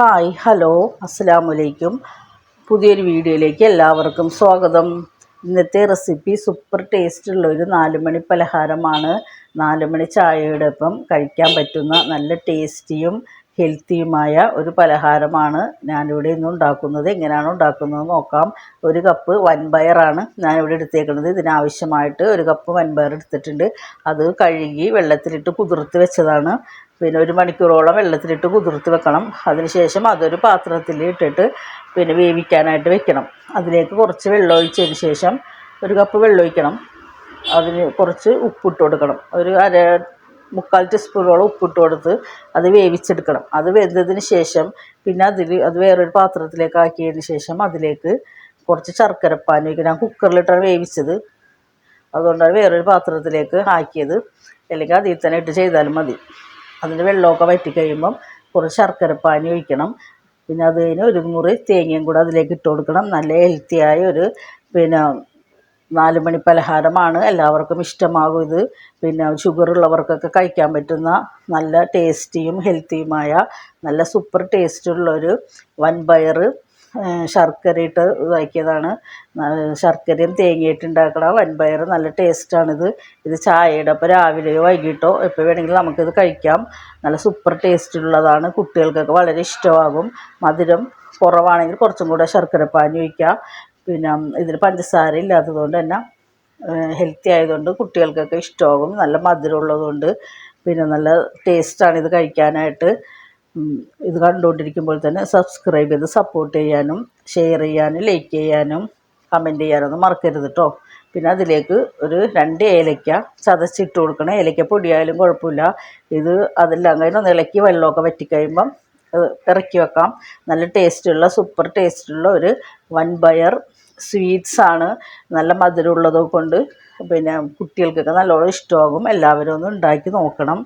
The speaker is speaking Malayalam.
ഹായ് ഹലോ അസ്സലാമലൈക്കും പുതിയൊരു വീഡിയോയിലേക്ക് എല്ലാവർക്കും സ്വാഗതം. ഇന്നത്തെ റെസിപ്പി സൂപ്പർ ടേസ്റ്റുള്ള ഒരു നാലുമണി പലഹാരമാണ്. നാലുമണി ചായയുടെ ഒപ്പം കഴിക്കാൻ പറ്റുന്ന നല്ല ടേസ്റ്റിയും ഹെൽത്തിയുമായ ഒരു പലഹാരമാണ് ഞാനിവിടെ ഇന്ന് ഉണ്ടാക്കുന്നത്. എങ്ങനെയാണ് ഉണ്ടാക്കുന്നത് നോക്കാം. ഒരു കപ്പ് വൻപയറാണ് ഞാനിവിടെ എടുത്തേക്കുന്നത്. ഇതിനാവശ്യമായിട്ട് ഒരു കപ്പ് വൻപയർ എടുത്തിട്ടുണ്ട്. അത് കഴുകി വെള്ളത്തിലിട്ട് കുതിർത്ത് വെച്ചതാണ്. പിന്നെ ഒരു മണിക്കൂറോളം വെള്ളത്തിലിട്ട് കുതിർത്ത് വെക്കണം. അതിനുശേഷം അതൊരു പാത്രത്തിൽ ഇട്ടിട്ട് പിന്നെ വേവിക്കാനായിട്ട് വെക്കണം. അതിലേക്ക് കുറച്ച് വെള്ളം ഒഴിച്ചതിന് ശേഷം ഒരു കപ്പ് വെള്ളം ഒഴിക്കണം. അതിന് കുറച്ച് ഉപ്പിട്ട് കൊടുക്കണം. ഒരു അര മുക്കാൽ ടീസ്പൂണോളം ഉപ്പിട്ട് കൊടുത്ത് അത് വേവിച്ചെടുക്കണം. അത് വെന്തതിന് ശേഷം പിന്നെ അതിൽ അത് വേറൊരു പാത്രത്തിലേക്ക് ആക്കിയതിന് ശേഷം അതിലേക്ക് കുറച്ച് ശർക്കരപ്പാനി വയ്ക്കും ഞാൻ കുക്കറിലിട്ടാണ് വേവിച്ചത്. അതുകൊണ്ടാണ് വേറൊരു പാത്രത്തിലേക്ക് ആക്കിയത്. അല്ലെങ്കിൽ അതിൽ തന്നെ ഇട്ട് ചെയ്താലും മതി. അതിന്റെ വെള്ളമൊക്കെ വറ്റി കഴിയുമ്പം കുറച്ച് ശർക്കരപ്പാനി ഒഴിക്കണം. പിന്നെ അത് കഴിഞ്ഞ് ഒരു മുറി തേങ്ങയും കൂടെ അതിലേക്ക് ഇട്ട് കൊടുക്കണം. നല്ല ഹെൽത്തിയായ ഒരു പിന്നെ നാല് മണി പലഹാരമാണ് എല്ലാവർക്കും ഇഷ്ടമാകും ഇത്. പിന്നെ ഷുഗർ ഉള്ളവർക്കൊക്കെ കഴിക്കാൻ പറ്റുന്ന നല്ല ടേസ്റ്റിയും ഹെൽത്തിയുമായ നല്ല സൂപ്പർ ടേസ്റ്റുള്ളൊരു വൻപയർ ശർക്കരയിട്ട് ഇതാക്കിയതാണ്. ശർക്കരയും തേങ്ങയിട്ട് ഉണ്ടാക്കണ വൻപയർ നല്ല ടേസ്റ്റാണിത്. ഇത് ചായയുടെ ഒപ്പം രാവിലെയോ വൈകിട്ടോ എപ്പോൾ വേണമെങ്കിലും നമുക്കിത് കഴിക്കാം. നല്ല സൂപ്പർ ടേസ്റ്റുള്ളതാണ്. കുട്ടികൾക്കൊക്കെ വളരെ ഇഷ്ടമാകും. മധുരം കുറവാണെങ്കിൽ കുറച്ചും കൂടെ ശർക്കരപ്പാനി ഒഴിക്കുക പിന്നെ ഇതിൽ പഞ്ചസാര ഇല്ലാത്തതുകൊണ്ട് തന്നെ ഹെൽത്തി ആയതുകൊണ്ട് കുട്ടികൾക്കൊക്കെ ഇഷ്ടമാകും. നല്ല മധുരം ഉള്ളതുകൊണ്ട് പിന്നെ നല്ല ടേസ്റ്റാണ് ഇത് കഴിക്കാനായിട്ട്. ഇത് കണ്ടുകൊണ്ടിരിക്കുമ്പോൾ തന്നെ സബ്സ്ക്രൈബ് ചെയ്ത് സപ്പോർട്ട് ചെയ്യാനും ഷെയർ ചെയ്യാനും ലൈക്ക് ചെയ്യാനും കമന്റ് ചെയ്യാനൊന്നും മറക്കരുത് കേട്ടോ പിന്നെ അതിലേക്ക് ഒരു രണ്ട് ഏലയ്ക്ക ചതച്ചിട്ട് കൊടുക്കണം. ഏലയ്ക്ക പൊടിയായാലും കുഴപ്പമില്ല. ഇത് അതെല്ലാം കഴിഞ്ഞ് ഒന്ന് ഇളക്കി വെള്ളമൊക്കെ വറ്റിക്കഴിയുമ്പം ഇറക്കി വെക്കാം. നല്ല ടേസ്റ്റുള്ള സൂപ്പർ ടേസ്റ്റുള്ള ഒരു വൺ ബയർ സ്വീറ്റ്സ് ആണ്. നല്ല മധുരമുള്ളത് കൊണ്ട് പിന്നെ കുട്ടികൾക്കൊക്കെ നല്ലോണം ഇഷ്ടമാകും. എല്ലാവരും ഒന്ന് ഉണ്ടാക്കി നോക്കണം.